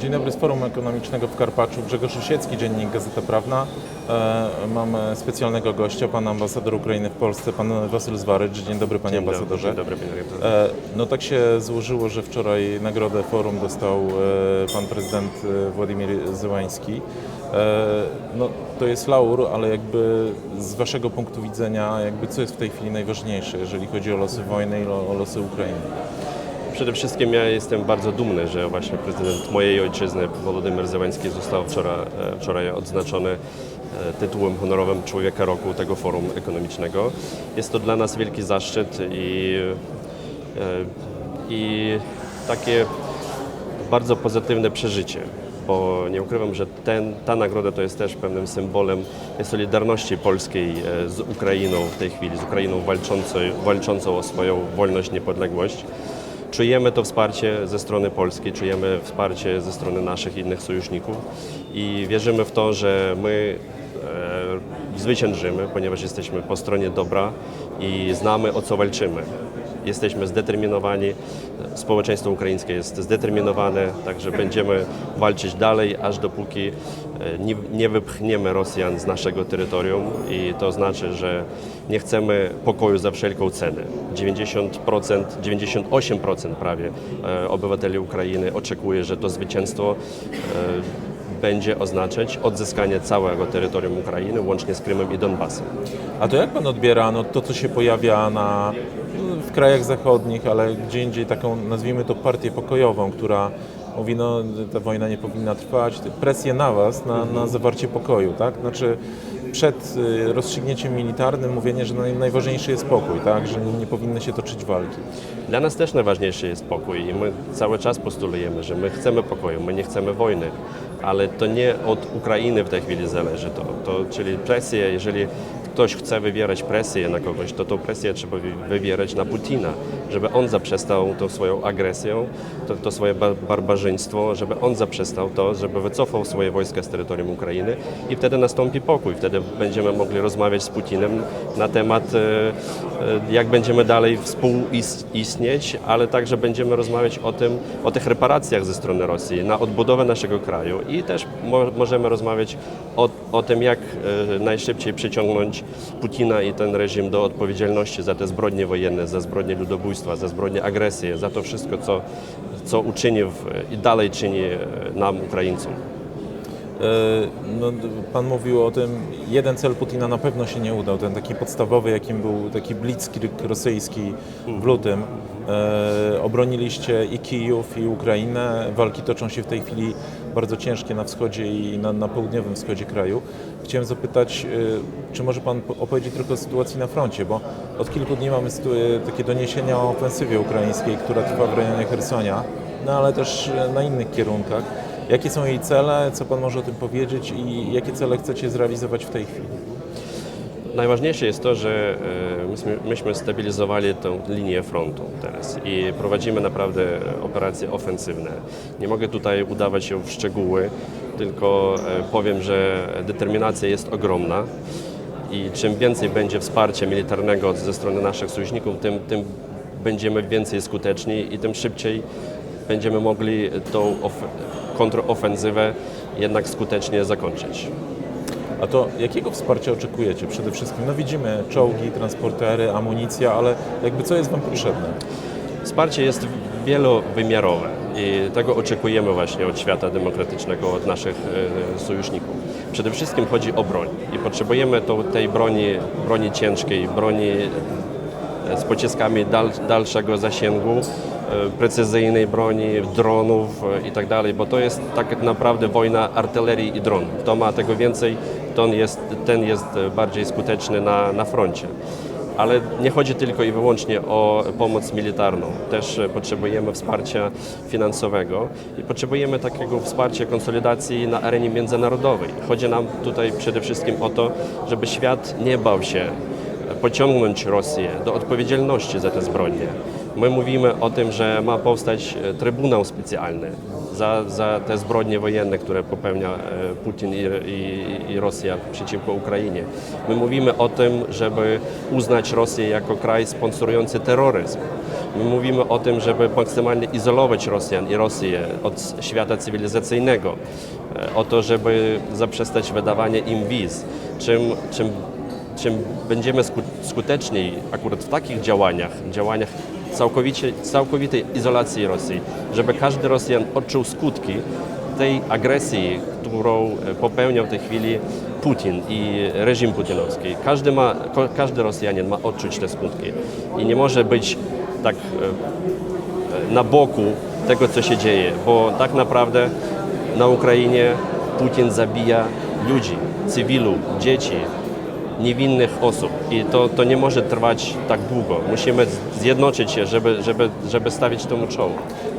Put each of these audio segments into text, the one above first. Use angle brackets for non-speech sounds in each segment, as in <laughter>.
Dzień dobry z Forum Ekonomicznego w Karpaczu. Grzegorz Osiecki, Dziennik Gazeta Prawna. E, mamy specjalnego gościa, pana ambasador Ukrainy w Polsce, pan Wasyl Zwarycz. Dzień dobry panie Dzień ambasadorze. Dzień dobry, panie redaktorze. E, no tak się złożyło, że wczoraj nagrodę Forum dostał e, pan prezydent Władimir Zełański. E, no to jest laur, ale jakby z waszego punktu widzenia, jakby co jest w tej chwili najważniejsze, jeżeli chodzi o losy wojny i o, losy Ukrainy? Przede wszystkim ja jestem bardzo dumny, że właśnie prezydent mojej ojczyzny, Wolodymyr Zełański, został wczoraj, e, wczoraj odznaczony e, tytułem honorowym Człowieka Roku tego forum ekonomicznego. Jest to dla nas wielki zaszczyt i, i takie bardzo pozytywne przeżycie, bo nie ukrywam, że ten, ta nagroda to jest też pewnym symbolem solidarności polskiej e, z Ukrainą w tej chwili, z Ukrainą walczącą, walczącą o swoją wolność, niepodległość. Czujemy to wsparcie ze strony Polski, czujemy wsparcie ze strony naszych innych sojuszników i wierzymy w to, że my e, zwyciężymy, ponieważ jesteśmy po stronie dobra i znamy o co walczymy. Jesteśmy zdeterminowani, społeczeństwo ukraińskie jest zdeterminowane, także będziemy walczyć dalej, aż dopóki e, nie, nie wypchniemy Rosjan z naszego terytorium i to znaczy, że nie chcemy pokoju za wszelką cenę. 90%, 98% prawie e, obywateli Ukrainy oczekuje, że to zwycięstwo e, będzie oznaczać odzyskanie całego terytorium Ukrainy, łącznie z Krymem i Donbasem. A to jak pan odbiera no, to, co się pojawia na, w krajach zachodnich, ale gdzie indziej taką, nazwijmy to, partię pokojową, która mówi, no ta wojna nie powinna trwać, presję na was, na, na zawarcie pokoju, tak? Znaczy przed y, rozstrzygnięciem militarnym mówienie, że naj, najważniejszy jest pokój, tak? Że nie, nie powinny się toczyć walki. Dla nas też najważniejszy jest pokój i my cały czas postulujemy, że my chcemy pokoju, my nie chcemy wojny, ale to nie od Ukrainy w tej chwili zależy to, to czyli presję, jeżeli ktoś chce wywierać presję na kogoś, to tą presję trzeba wy- wywierać na Putina, żeby on zaprzestał tą swoją agresją, to, to swoje bar- barbarzyństwo, żeby on zaprzestał to, żeby wycofał swoje wojska z terytorium Ukrainy i wtedy nastąpi pokój, wtedy będziemy mogli rozmawiać z Putinem na temat, e, e, jak będziemy dalej współistnieć, ale także będziemy rozmawiać o tym, o tych reparacjach ze strony Rosji, na odbudowę naszego kraju i też mo możemy rozmawiać o, o tym, jak e, najszybciej przyciągnąć Putina i ten reżim do odpowiedzialności za te zbrodnie wojenne, za zbrodnie ludobójstwa, za zbrodnie agresji, za to wszystko, co, co uczynił i dalej czyni e, nam, Ukraińcom. E, No, pan mówił o tym, jeden cel Putina na pewno się nie udał, ten taki podstawowy, jakim był taki blitzkrieg rosyjski w lutym. E, obroniliście i Kijów, i Ukrainę. Walki toczą się w tej chwili bardzo ciężkie na wschodzie i na, na południowym wschodzie kraju. Chciałem zapytać, e, czy może pan po- opowiedzieć trochę o sytuacji na froncie, bo od kilku dni mamy e, takie doniesienia o ofensywie ukraińskiej, która trwa w rejonie Hersonia, no ale też e, na innych kierunkach. Jakie są jej cele, co Pan może o tym powiedzieć i jakie cele chcecie zrealizować w tej chwili? Najważniejsze jest to, że e, myśmy, myśmy stabilizowali tę linię frontu teraz i prowadzimy naprawdę operacje ofensywne. Nie mogę tutaj udawać się w szczegóły, tylko e, powiem, że determinacja jest ogromna i czym więcej będzie wsparcia militarnego ze strony naszych sojuszników, tym, tym będziemy więcej skuteczni i tym szybciej będziemy mogli tą of- kontrofensywę jednak skutecznie zakończyć. A to jakiego wsparcia oczekujecie przede wszystkim? No widzimy czołgi, transportery, amunicja, ale jakby co jest Wam potrzebne? Wsparcie jest wielowymiarowe i tego oczekujemy właśnie od świata demokratycznego, od naszych e, sojuszników. Przede wszystkim chodzi o broń i potrzebujemy to, tej broni, broni ciężkiej, broni e, z pociskami dal, dalszego zasięgu, e, precyzyjnej broni, dronów i tak dalej, bo to jest tak naprawdę wojna artylerii i dronów. Kto ma tego więcej, ten jest, ten jest bardziej skuteczny na, na froncie. Ale nie chodzi tylko i wyłącznie o pomoc militarną. Też e, potrzebujemy wsparcia finansowego i potrzebujemy takiego wsparcia konsolidacji na arenie międzynarodowej. Chodzi nam tutaj przede wszystkim o to, żeby świat nie bał się pociągnąć Rosję do odpowiedzialności za te zbrodnie. My mówimy o tym, że ma powstać e, Trybunał Specjalny za, za te zbrodnie wojenne, które popełnia e, Putin i, i, i Rosja przeciwko Ukrainie. My mówimy o tym, żeby uznać Rosję jako kraj sponsorujący terroryzm. My mówimy o tym, żeby maksymalnie izolować Rosjan i Rosję od świata cywilizacyjnego, e, o to, żeby zaprzestać wydawania im wiz. Czym, czym, czym będziemy sku- skuteczniej akurat w takich działaniach, działaniach całkowicie, całkowitej izolacji Rosji, żeby każdy Rosjan odczuł skutki tej agresji, którą e, popełniał w tej chwili Putin i reżim putinowski. Każdy, ma, każdy Rosjanin ma odczuć te skutki i nie może być tak e, na boku tego, co się dzieje, bo tak naprawdę na Ukrainie Putin zabija ludzi, cywilu, dzieci, niewinnych osób i to, to nie może trwać tak długo. Musimy zjednoczyć się, żeby, żeby, żeby stawić temu czoło.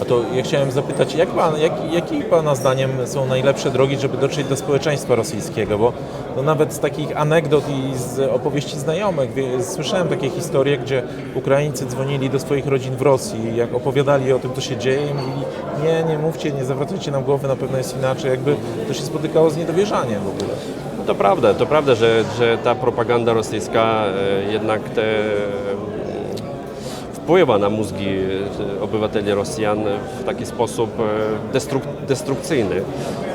A to ja chciałem zapytać, jak pan, jak, jakie Pana zdaniem są najlepsze drogi, żeby dotrzeć do społeczeństwa rosyjskiego? Bo no nawet z takich anegdot i z opowieści znajomych wie, słyszałem takie historie, gdzie Ukraińcy dzwonili do swoich rodzin w Rosji, jak opowiadali o tym, co się dzieje i mówili, nie, nie mówcie, nie zawracajcie nam głowy, na pewno jest inaczej. Jakby to się spotykało z niedowierzaniem w ogóle. To prawda, to prawda, że, że ta propaganda rosyjska e, jednak te, e, wpływa na mózgi e, obywateli Rosjan w taki sposób destruk, destrukcyjny.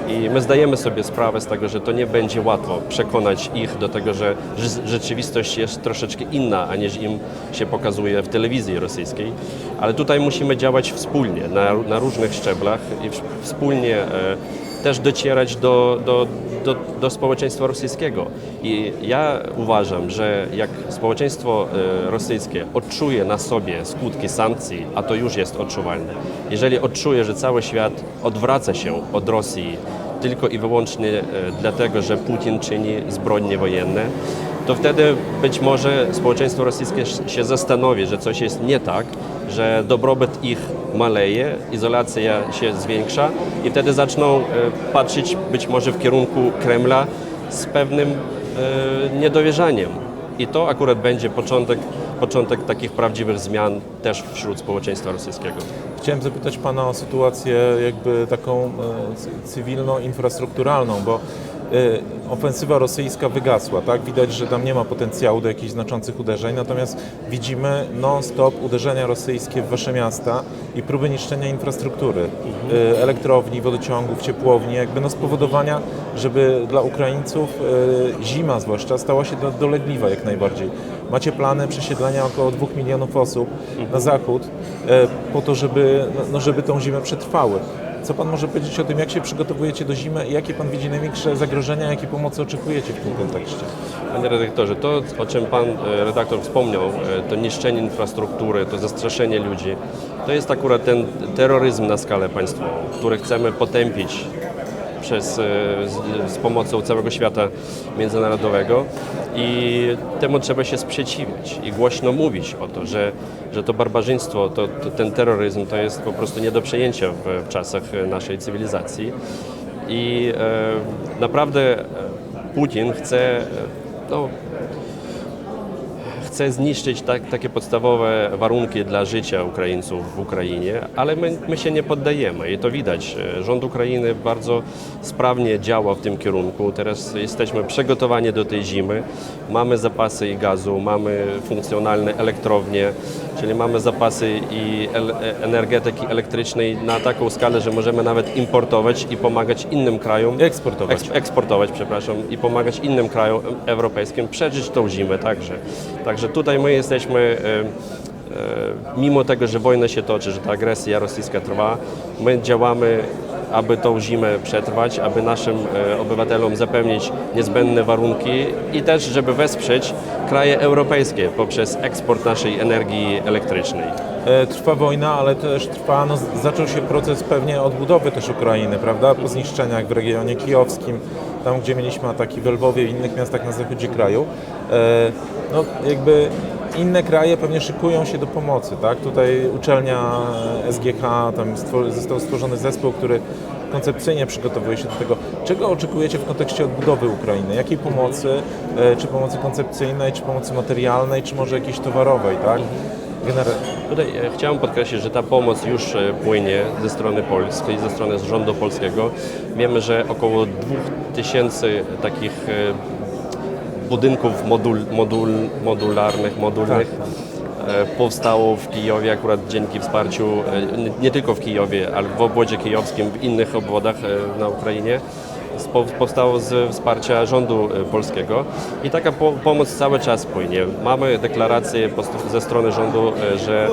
I my zdajemy sobie sprawę z tego, że to nie będzie łatwo przekonać ich do tego, że rz- rzeczywistość jest troszeczkę inna, aniż im się pokazuje w telewizji rosyjskiej. Ale tutaj musimy działać wspólnie, na, na różnych szczeblach i wspólnie e, też docierać do, do, do, do społeczeństwa rosyjskiego. I ja uważam, że jak społeczeństwo e, rosyjskie odczuje na sobie skutki sankcji, a to już jest odczuwalne, jeżeli odczuje, że cały świat odwraca się od Rosji tylko i wyłącznie e, dlatego, że Putin czyni zbrodnie wojenne, to wtedy być może społeczeństwo rosyjskie się zastanowi, że coś jest nie tak, że dobrobyt ich maleje, izolacja się zwiększa i wtedy zaczną e, patrzeć być może w kierunku Kremla z pewnym e, niedowierzaniem. I to akurat będzie początek, początek takich prawdziwych zmian też wśród społeczeństwa rosyjskiego. Chciałem zapytać Pana o sytuację jakby taką e, cy- cywilno-infrastrukturalną, bo ofensywa rosyjska wygasła, tak? Widać, że tam nie ma potencjału do jakichś znaczących uderzeń, natomiast widzimy non-stop uderzenia rosyjskie w Wasze miasta i próby niszczenia infrastruktury, e, elektrowni, wodociągów, ciepłowni, jakby no spowodowania, żeby dla Ukraińców e, zima zwłaszcza stała się do, dolegliwa jak najbardziej. Macie plany przesiedlenia około 2 milionów osób na zachód e, po to, żeby, no, no, żeby tą zimę przetrwały. Co Pan może powiedzieć o tym, jak się przygotowujecie do zimy i jakie Pan widzi największe zagrożenia, jakie pomocy oczekujecie w tym kontekście? Panie redaktorze, to o czym Pan e, redaktor wspomniał, e, to niszczenie infrastruktury, to zastraszenie ludzi, to jest akurat ten terroryzm na skalę państwową, który chcemy potępić przez, e, z, z pomocą całego świata międzynarodowego i temu trzeba się sprzeciwiać i głośno mówić o to, że, że to barbarzyństwo, to, to, ten terroryzm to jest po prostu nie do przejęcia w, w czasach naszej cywilizacji. I e, naprawdę e, Putin chce e, no, chce zniszczyć tak, takie podstawowe warunki dla życia Ukraińców w Ukrainie, ale my, my się nie poddajemy i to widać. Rząd Ukrainy bardzo sprawnie działa w tym kierunku. Teraz jesteśmy przygotowani do tej zimy. Mamy zapasy i gazu, mamy funkcjonalne elektrownie, czyli mamy zapasy i el, energetyki elektrycznej na taką skalę, że możemy nawet importować i pomagać innym krajom. Eksportować. Eks- eksportować, przepraszam, i pomagać innym krajom europejskim przeżyć tą zimę także. Także tutaj my jesteśmy, e, e, mimo tego, że wojna się toczy, że ta agresja rosyjska trwa, my działamy, aby tą zimę przetrwać, aby naszym e, obywatelom zapewnić niezbędne warunki i też, żeby wesprzeć kraje europejskie poprzez eksport naszej energii elektrycznej. Trwa wojna, ale też trwa, no, zaczął się proces pewnie odbudowy też Ukrainy, prawda? Po zniszczeniach w regionie kijowskim, tam gdzie mieliśmy ataki w Lwowie i innych miastach na zachodzie kraju. E, No jakby inne kraje pewnie szykują się do pomocy, tak? Tutaj uczelnia SGH, tam stwo- został stworzony zespół, który koncepcyjnie przygotowuje się do tego. Czego oczekujecie w kontekście odbudowy Ukrainy? Jakiej pomocy? E, Czy pomocy koncepcyjnej, czy pomocy materialnej, czy może jakiejś towarowej, tak? Tutaj e, chciałem podkreślić, że ta pomoc już e, płynie ze strony polskiej, ze strony rządu polskiego. Wiemy, że około 2000 takich e, budynków modul, modul, modularnych, modulnych e, powstało w Kijowie akurat dzięki wsparciu, nie- nie tylko w Kijowie, ale w obwodzie kijowskim, w innych obwodach na Ukrainie. Powstało z wsparcia rządu e, polskiego i taka po, pomoc cały czas płynie. Mamy deklarację ze strony rządu, e, że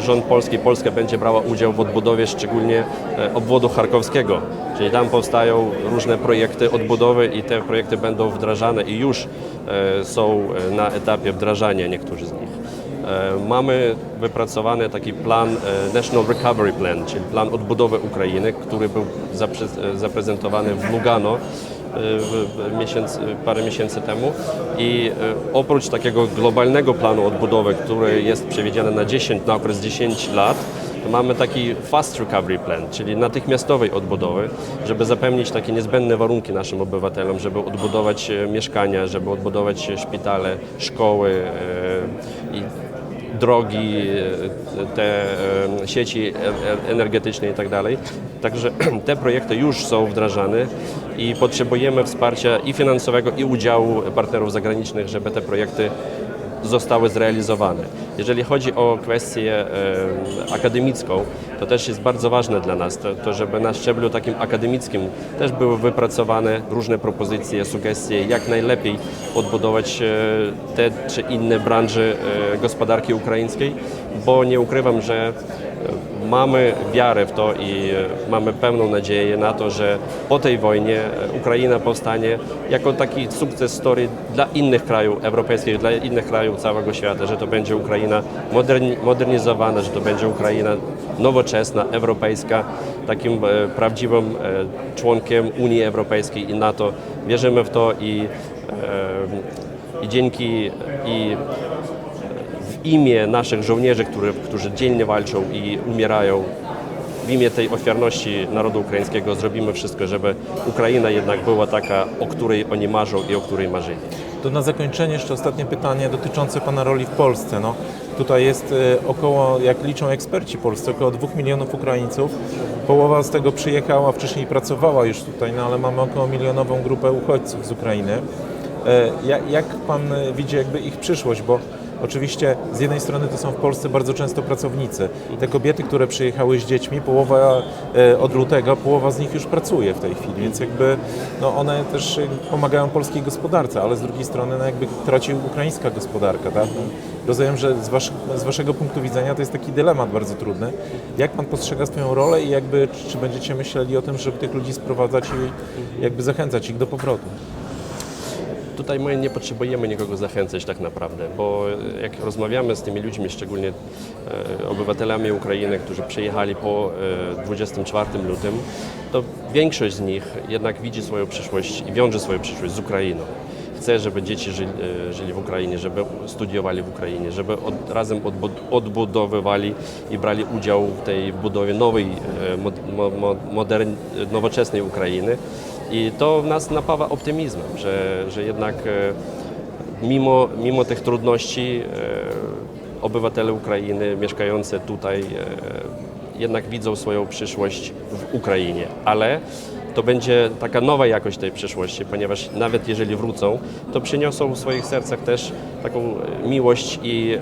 rząd polski, Polska będzie brała udział w odbudowie szczególnie e, obwodu charkowskiego, czyli tam powstają różne projekty odbudowy i te projekty będą wdrażane i już są na etapie wdrażania niektórzy z nich. E, Mamy wypracowany taki plan e, National Recovery Plan, czyli plan odbudowy Ukrainy, który był e, zaprezentowany w Lugano miesiąc, parę miesięcy temu. I oprócz takiego globalnego planu odbudowy, który jest przewidziany na 10, na okres 10 lat, Mamy taki fast recovery plan, czyli natychmiastowej odbudowy, żeby zapewnić takie niezbędne warunki naszym obywatelom, żeby odbudować mieszkania, żeby odbudować szpitale, szkoły i drogi, te e, sieci e- e- energetyczne i tak dalej. Także <clears throat> te projekty już są wdrażane i potrzebujemy wsparcia i finansowego, i udziału partnerów zagranicznych, żeby te projekty zostały zrealizowane. Jeżeli chodzi o kwestię akademicką, to też jest bardzo ważne dla nas, to, to żeby na szczeblu takim akademickim też były wypracowane różne propozycje, sugestie, jak najlepiej odbudować e, te czy inne branże e, gospodarki ukraińskiej, bo nie ukrywam, że mamy wiarę w to i e, mamy pełną nadzieję na to, że po tej wojnie e, Ukraina powstanie jako taki sukces story dla innych krajów europejskich, dla innych krajów całego świata, że to będzie Ukraina moderni- modernizowana, że to będzie Ukraina nowoczesna, europejska, takim e, prawdziwym członkiem Unii Europejskiej i NATO. Wierzymy w to i, i dzięki i imię naszych żołnierzy, którzy, dzielnie walczą i umierają, w imię tej ofiarności narodu ukraińskiego zrobimy wszystko, żeby Ukraina jednak była taka, o której oni marzą i o której marzyli. To na zakończenie jeszcze ostatnie pytanie dotyczące Pana roli w Polsce. No, tutaj jest e, około, jak liczą eksperci polscy, około 2 milionów Ukraińców. Połowa z tego przyjechała, wcześniej pracowała już tutaj, no ale mamy około milionową grupę uchodźców z Ukrainy. E, Jak, jak Pan widzi jakby ich przyszłość, bo Oczywiście z jednej strony to są w Polsce bardzo często pracownicy. Te kobiety, które przyjechały z dziećmi, połowa e, od lutego, połowa z nich już pracuje w tej chwili, więc jakby no one też pomagają polskiej gospodarce, ale z drugiej strony no jakby traci ukraińska gospodarka. Tak? No, Rozumiem, że z, wasz, z Waszego punktu widzenia to jest taki dylemat bardzo trudny. Jak Pan postrzega swoją rolę i jakby czy będziecie myśleli o tym, żeby tych ludzi sprowadzać i jakby zachęcać ich do powrotu? Tutaj my nie potrzebujemy nikogo zachęcać tak naprawdę, bo jak rozmawiamy z tymi ludźmi, szczególnie e, obywatelami Ukrainy, którzy przyjechali po e, 24 lutym, to większość z nich jednak widzi swoją przyszłość i wiąże swoją przyszłość z Ukrainą. Chce, żeby dzieci żyli, e, żyli w Ukrainie, żeby studiowali w Ukrainie, żeby od, razem odbu- odbudowywali i brali udział w tej budowie nowej, e, mod, mo, mo, modern, nowoczesnej Ukrainy. I to nas napawa optymizmem, że, że jednak e, mimo, mimo tych trudności e, obywatele Ukrainy mieszkający tutaj e, jednak widzą swoją przyszłość w Ukrainie, ale to będzie taka nowa jakość tej przyszłości, ponieważ nawet jeżeli wrócą, to przyniosą w swoich sercach też taką e, miłość i e,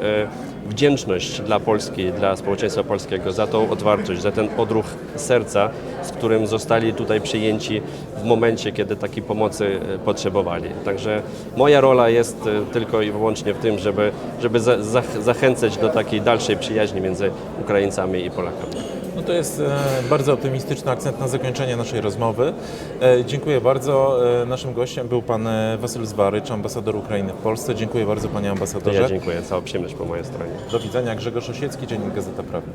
wdzięczność dla Polski, dla społeczeństwa polskiego za tą otwartość, za ten odruch serca, z którym zostali tutaj przyjęci w momencie, kiedy takiej pomocy e, potrzebowali. Także moja rola jest tylko i wyłącznie w tym, żeby, żeby za, zach- zachęcać do takiej dalszej przyjaźni między Ukraińcami i Polakami. No to jest e, bardzo optymistyczny akcent na zakończenie naszej rozmowy. E, dziękuję bardzo. E, naszym gościem był pan Wasyl Zwarycz, ambasador Ukrainy w Polsce. Dziękuję bardzo panie ambasadorze. ja dziękuję, cała przyjemność po mojej stronie. Do widzenia. Grzegorz Osiecki, Dziennik Gazeta Prawna.